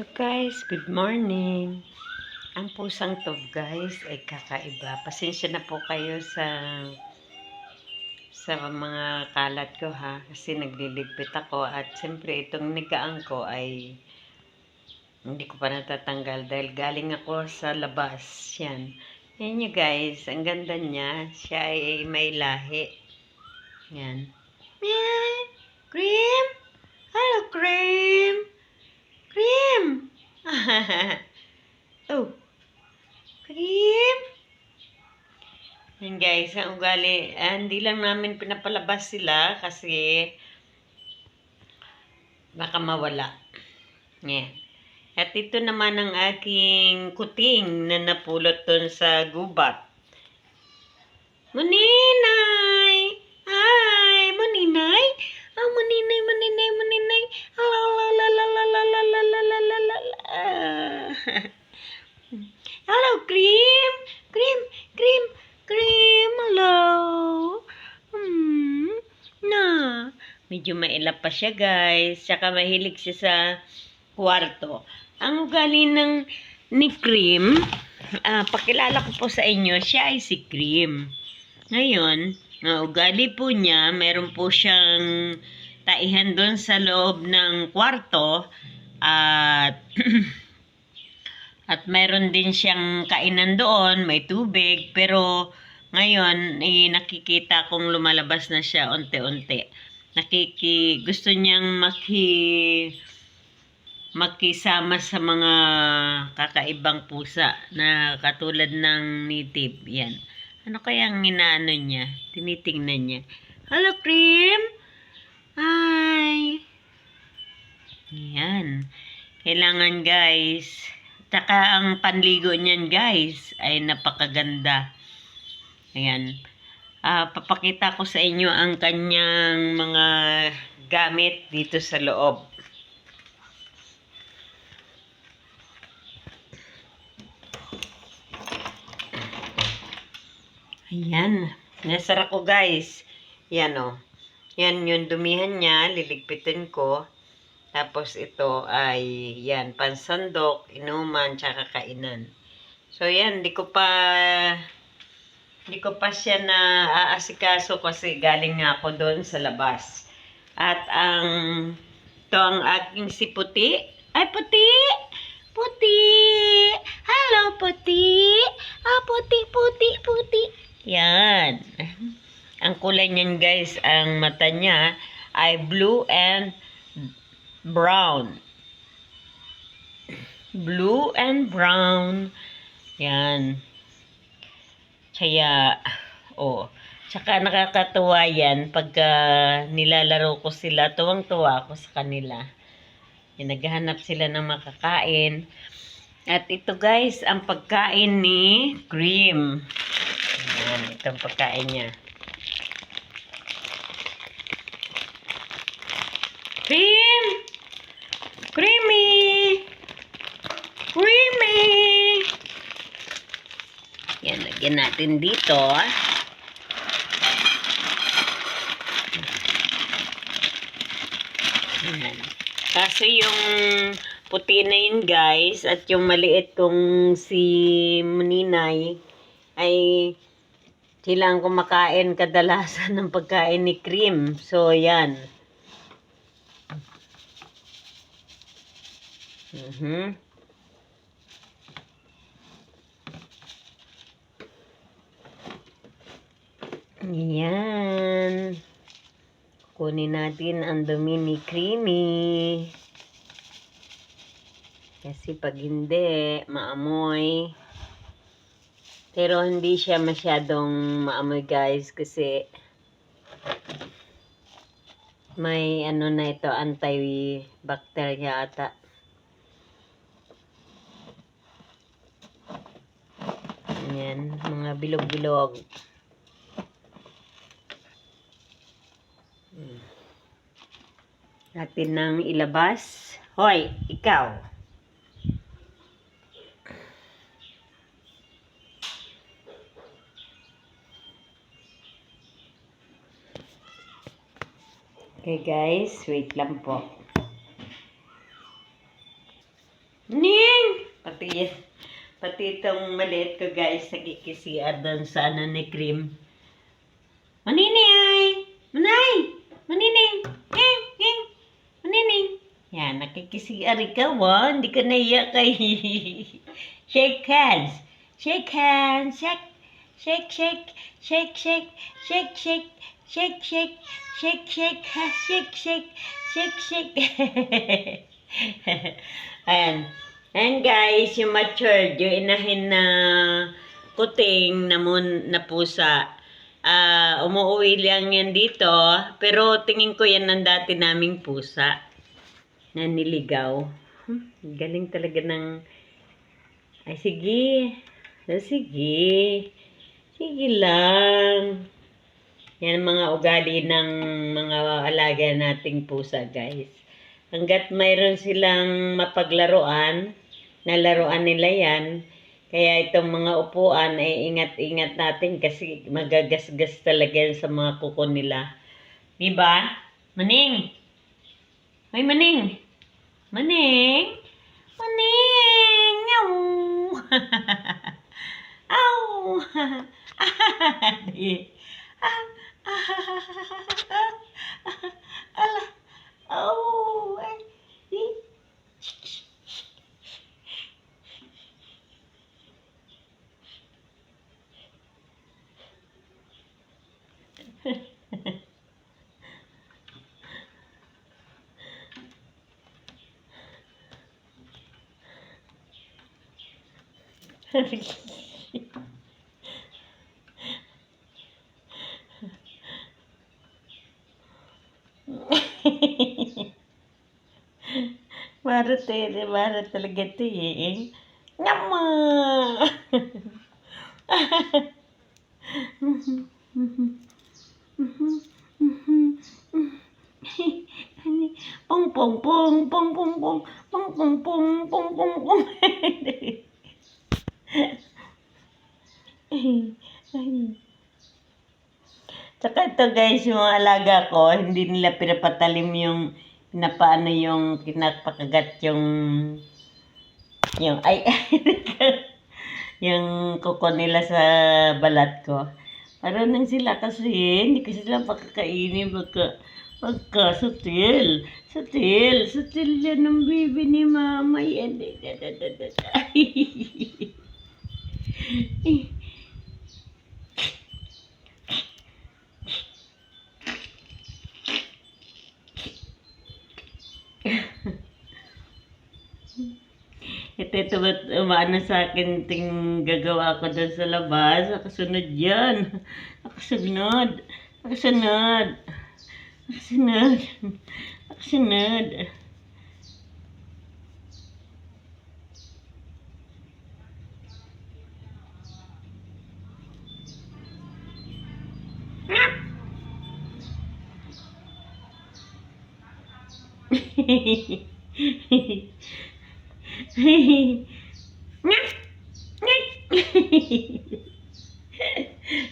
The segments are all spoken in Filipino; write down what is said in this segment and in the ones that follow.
So guys, good morning. Ang pusang to guys ay kakaiba. Pasensya na po kayo sa sa mga kalat ko ha. Kasi nagliligpit ako at siyempre itong nigaan ko ay hindi ko pa natatanggal dahil galing ako sa labas. Yan. Yan nyo guys, ang ganda niya. Siya ay may lahi. Yan. Meow. Cream? Hello, Cream. Cream! oh. Cream! Yan guys, ang ugali. Ah, hindi lang namin pinapalabas sila kasi baka mawala. Yan. At ito naman ang aking kuting na napulot dun sa gubat. Muninay! Mailap pa siya, guys. Tsaka mahilig siya sa kwarto. Ang ugali ng ni Cream, ah, pakilala ko po sa inyo, siya ay si Cream. Ngayon, ang ugali po niya, meron po siyang taihan doon sa loob ng kwarto at at meron din siyang kainan doon, may tubig, pero ngayon eh, nakikita kong lumalabas na siya unti-unti. Nakiki gusto niyang maki makisama sa mga kakaibang pusa na katulad ng native. Yan. Ano kaya ang inaano niya? Tinitingnan niya. Hello, Cream! Hi! Yan. Kailangan, guys. Taka ang panligo niyan, guys, ay napakaganda. Ayan. Ah, papakita ko sa inyo ang kanyang mga gamit dito sa loob. Ayan. Nasara ko guys. Yan o. Yan yung dumihan niya. Liligpitin ko. Tapos ito ay yan. Pansandok, inuman, tsaka kainan. So yan. Di ko pa di ko pa siya na aasikaso kasi galing nga ako doon sa labas. At ang to ang aking si Puti. Ay, Puti! Puti! Hello, Puti! Ah, Puti, Puti, Puti. Yan. Ang kulay niyan guys, ang mata niya ay blue and brown. Blue and brown. Yan. Kaya, oh. Tsaka nakakatuwa yan pagka nilalaro ko sila, tuwang-tuwa ako sa kanila. Yan, naghahanap sila ng makakain. At ito guys, ang pagkain ni Cream. Yan, itong pagkain niya. Cream! Creamy! Creamy! Yan, lagyan natin dito. Yan. Kaso yung puti na yun guys, at yung maliit kong si Muninay, ay silang kumakain kadalasan ng pagkain ni Cream. So, yan. Mhm. Yan. Kunin natin ang dumi ni Creamy. Kasi pag hindi, maamoy. Pero hindi siya masyadong maamoy guys kasi may ano na ito, anti-bacteria ata. Yan, mga bilog-bilog. Natin nang ilabas. Hoy, ikaw. Okay guys, wait lang po. Pati, pati itong maliit ko guys, nagkikisiar doon sa ano ni Cream. Maninay! Manay! Manining! Eh, eh, Manining! Yan, nakikisiar ikaw, oh. Hindi ka naiyak kay... shake hands! Shake hands! Shake! Shake, shake! Shake, shake! Shake, shake! Shake, shake! Shake, shake! Ha, Shake, shake! Shake, shake! Ayan. Ayan guys, yung matured, yung inahin na kuting na, mun, na pusa. Ah, umuwi lang yan dito, pero tingin ko yan ng dati naming pusa na niligaw. Hmm, galing talaga ng... Ay, sige. Ah, Sige. Sige lang. Yan ang mga ugali ng mga alaga nating pusa, guys. Hanggat mayroon silang mapaglaruan, na laruan nila yan, kaya itong mga upuan ay ingat-ingat natin kasi magagasgas talaga sa mga kuko nila. Diba? Maning! Hoy! Maning! ಮಾಡಿ ಅಲ್ಲ Perfect. Oh! Ay! Di. Maro tere, maro talaga ito eh. Nama! Pong pong pong pong pong pong pong pong pong pong pong pong Tsaka ito guys, yung alaga ko, hindi nila pinapatalim yung pinapaano yung pinapakagat yung yung ay yung kuko nila sa balat ko. Marunong sila kasi hindi ko sila pakakainin pagka pagka sutil. Sutil. Sutil yan ng bibi ni mama. Yan. Ito, ito, umaano sa akin ting gagawa ko doon sa labas? Nakasunod yan. Nakasunod. Nakasunod. Nakasunod. Nakasunod.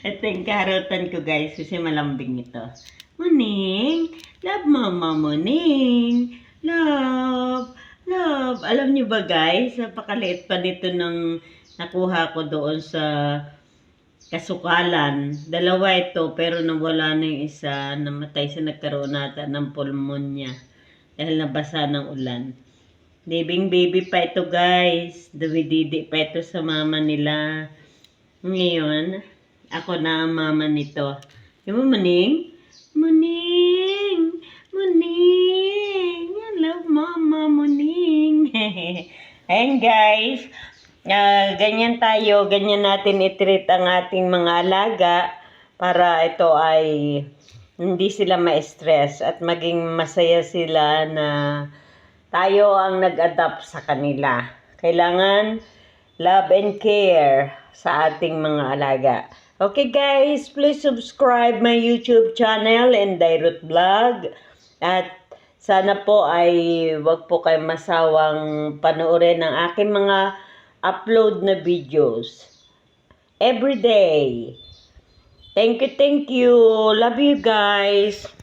Ito yung karotan ko guys kasi malambing ito. Muning, love mama muning. Love, love. Alam niyo ba guys, napakaliit pa nito ng nakuha ko doon sa kasukalan. Dalawa ito pero nawala na yung isa. Namatay siya nagkaroon nata ng pulmonya dahil nabasa ng ulan. Libing baby pa ito guys. Dumididi pa ito sa mama nila. Ngayon, ako na ang mama nito. Yung mo, Maning? Maning! Maning! I love mama, Maning! Ayan guys. Ah, ganyan tayo, ganyan natin itreat ang ating mga alaga para ito ay hindi sila ma-stress at maging masaya sila na tayo ang nag-adapt sa kanila. Kailangan love and care sa ating mga alaga. Okay guys, please subscribe my YouTube channel and Dairut Vlog. At sana po ay wag po kayo masawang panoorin ang aking mga upload na videos. Every day. Thank you, thank you. Love you guys.